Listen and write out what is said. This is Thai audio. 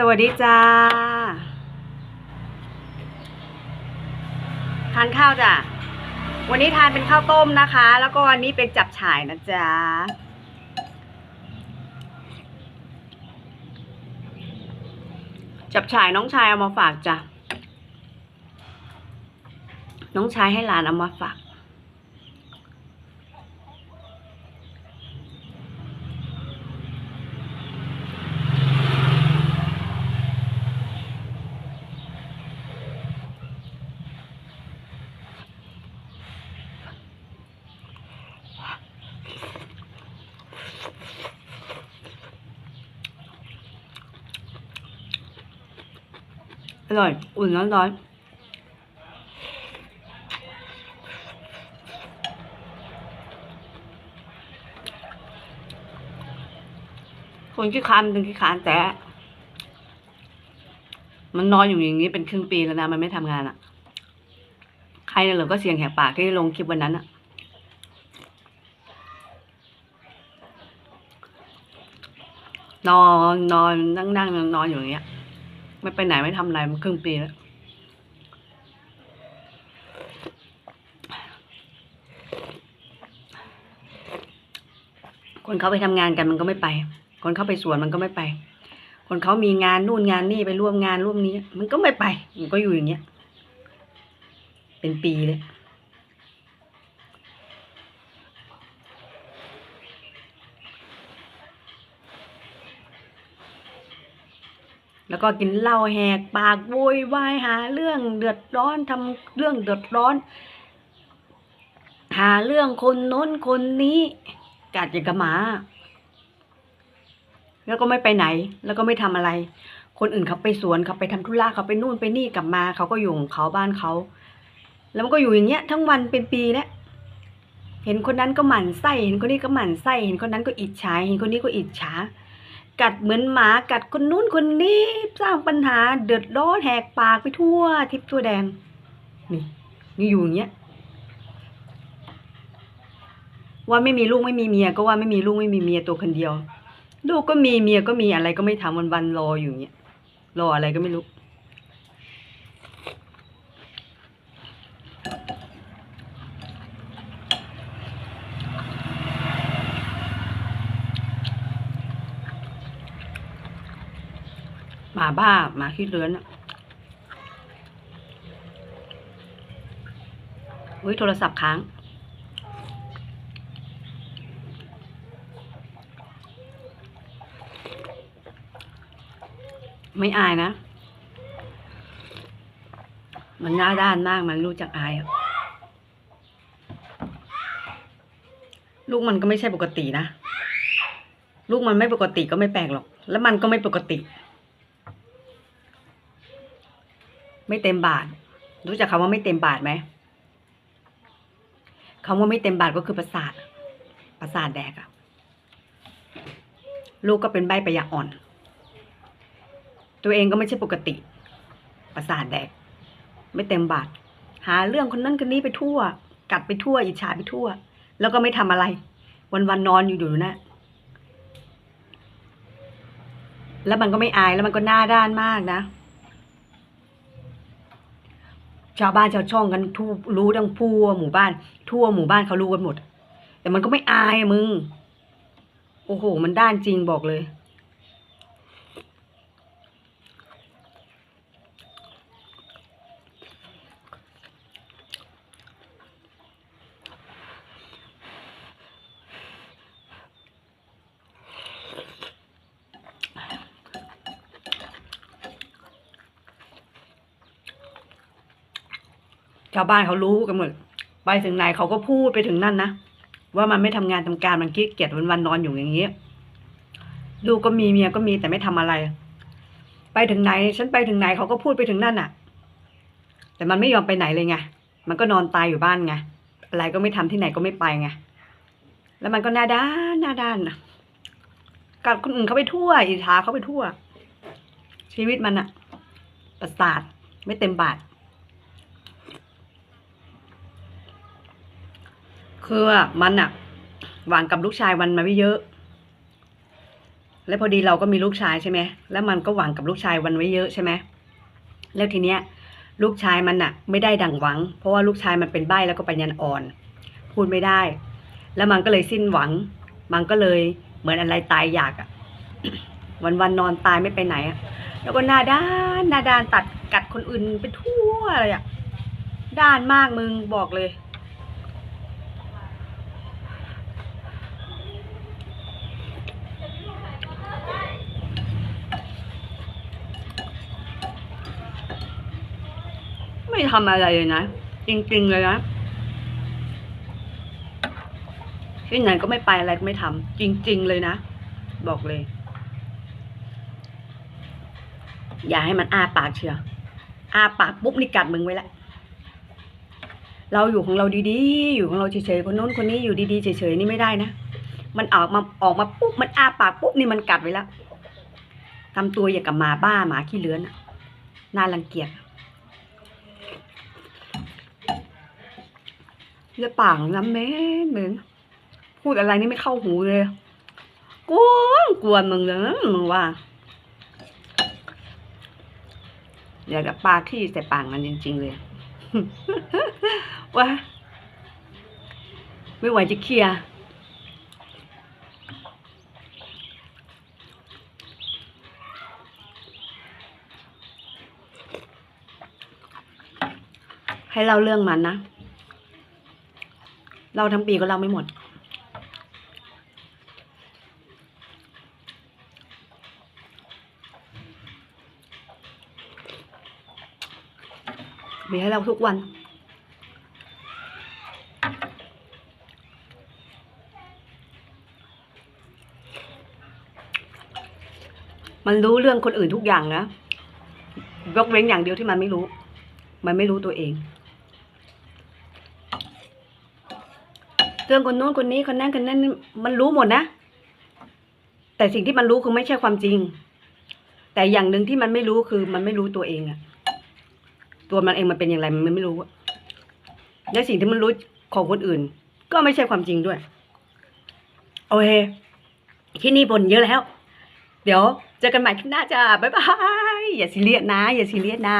สวัสดีจ้า ทานข้าวจ้ะ วันนี้ทานเป็นข้าวต้มนะคะ แล้วก็อันนี้เป็นจับฉ่ายนะจ๊ะ จับฉ่ายน้องชายเอามาฝากจ้ะ น้องชายให้หลานเอามาฝาก อร่อย อุ่นร้อนร้อนคนขี้คานเป็นขี้คานแต่ มันนอนอยู่อย่างนี้เป็นครึ่งปีแล้วนะ มันไม่ทำงานอะ่ะ ใครเหลือก็เสียงแหกปากที่ลงคลิปวันนั้นอะ่ะนอนนอนนั่งนั่งนอนอยู่อย่างเงี้ย ไม่ไปไหนไม่ทำอะไรมันครึ่งปีแล้วคนเขาไปทำงานกันมันก็ไม่ไป คนเขาไปสวนมันก็ไม่ไป คนเขามีงานนู่นงานนี่ไปร่วมงานร่วมนี้ มันก็ไม่ไป มันก็อยู่อย่างเงี้ย เป็นปีเลย แล้วก็กินเหล้าแหกปากโวยวายหาเรื่องเดือดร้อนทำเรื่องเดือดร้อน หาเรื่องคนโน้นคนนี้กัดอย่างกับหมา แล้วก็ไม่ไปไหน แล้วก็ไม่ทำอะไร คนอื่นเขาไปสวนเขาไปทำธุระเขาไปนู่นไปนี่กลับมา เขาก็อยู่ของเขาบ้านเขา แล้วมันก็อยู่อย่างเงี้ย ทั้งวันเป็นปีแล้วเห็นคนนั้นก็หมั่นไส้ เห็นคนนี้ก็หมั่นไส้ เห็นคนนั้นก็อิจฉา เห็นคนนี้ก็อิจฉา กัดเหมือนหมากัดคนนู้นคนนี้สร้างปัญหาเดือดร้อนแหกปากไปทั่วทิพย์ทั่วแดน นี่นี่อยู่อย่างเงี้ยว่าไม่มีลูกไม่มีเมียก็ว่าไม่มีลูกไม่มีเมียตัวคนเดียว ลูกก็มีเมียก็มีอะไรก็ไม่ทำวันวันรออยู่อย่างเงี้ยรออะไรก็ไม่รู้ ห มาบ้าหมาขี้เลื้อนอะเฮ้ยโทรศัพท์ค้างไม่อายนะ มันหน้าด้านมาก มันรู้จักอาย ลูกมันก็ไม่ใช่ปกตินะ ลูกมันไม่ปกติก็ไม่แปลกหรอก แล้วมันก็ไม่ปกติ ไม่เต็มบาท รู้จักคำว่าไม่เต็มบาทไหมคำว่าไม่เต็มบาทก็คือประสาท ประสาทแดกอะลูกก็เป็นใบประยาอ่อน ตัวเองก็ไม่ใช่ปกติ ประสาทแดก ไม่เต็มบาท หาเรื่องคนนั้นคนนี้ไปทั่ว กัดไปทั่ว อิจฉาไปทั่ว แล้วก็ไม่ทำอะไร วันวันนอนอยู่อยู่นะ แล้วมันก็ไม่อายแล้วมันก็หน้าด้านมากนะ ชาวบ้านชาวช่องกันทั่วรู้ทั้งทั่วหมู่บ้าน ทั่วหมู่บ้านเขารู้กันหมด แต่มันก็ไม่อายมึง โอ้โห มันด้านจริงบอกเลย ชาวบ้านเขารู้กันหมดไปถึงไหนเขาก็พูดไปถึงนั่นนะว่ามันไม่ทำงานทำการมันขี้เกียจวันวันๆนอนอยู่อย่างนี้ลูกก็มีเมียก็มีแต่ไม่ทำอะไร ไปถึงไหน ฉันไปถึงไหนเขาก็พูดไปถึงนั่นน่ะ แต่มันไม่ยอมไปไหนเลยไงมันก็นอนตายอยู่บ้านไงอะไรก็ไม่ทำที่ไหนก็ไม่ไปไงแล้วมันก็หน้าด้านหน้าด้านนะกัดคนอื่นเขาไปทั่วอิจฉาเขาไปทั่ว ชีวิตมันอะประสาทไม่เต็มบาท คือว่ามันอะหวานกับลูกชายมันมาไม่เยอะ แล้วพอดีเราก็มีลูกชายใช่ไหมแล้วมันก็หวังกับลูกชายวันไว้เยอะใช่ไหมแล้วทีเนี้ย ลูกชายมันอะไม่ได้ดังหวัง เพราะว่าลูกชายมันเป็นใบ้แล้วก็ปัญญาอ่อน พูดไม่ได้ แล้วมันก็เลยสิ้นหวัง มันก็เลยเหมือนอะไรตายอยากอะวันวันนอนตายไม่ไปไหนอะแล้วก็หน้าด้านหน้าด้านตัดกัดคนอื่นไปทั่วเลยอะด้านมากมึงบอกเลย ไม่ทำอะไรเลยนะ จริง ๆ เลยนะที่ไหนก็ไม่ไปอะไรก็ไม่ทำจริง ๆ เลยนะ บอกเลย อย่าให้มันอ้าปากเชียวอ้าปากปุ๊บนี่กัดมึงไว้ละเราอยู่ของเราดีๆ อยู่ของเราเฉยๆ คนโน้นคนนี้อยู่ดีๆ เฉยๆ นี่ไม่ได้นะ มันออกมาออกมาปุ๊บ มันอ้าปากปุ๊บนี่มันกัดไว้แล้วทำตัวอย่างกับหมาบ้าหมาขี้เลื้อนน่ารังเกียจ เลือดปากน้ำเม็นเหม็นพูดอะไรนี่ไม่เข้าหูเลยกวนกวนมึงเลยมึงว่าอยากจะปาขี้ใส่ปากมันจริง ๆ เลยว่าไม่ไหวจะเคลียร์ให้เล่าเรื่องมันนะ เราทั้งปีก็เล่าไม่หมด มีให้เราทุกวันมันรู้เรื่องคนอื่นทุกอย่างนะ ยกเว้นอย่างเดียวที่มันไม่รู้ มันไม่รู้ตัวเอง เรื่องคนโน้นคนนี้คนนั้นคนนั้นมันรู้หมดนะ แต่สิ่งที่มันรู้คือไม่ใช่ความจริง แต่อย่างหนึ่งที่มันไม่รู้คือมันไม่รู้ตัวเองอะตัวมันเองมันเป็นอย่างไรมันไม่รู้อะและสิ่งที่มันรู้ของคนอื่น ก็ไม่ใช่ความจริงด้วยโอเคที่นี่บนเยอะแล้ว เดี๋ยวเจอกันใหม่คลิปหน้าจ้าบ๊ายบายอย่าซีเรียสนะ อย่าซีเรียสนะ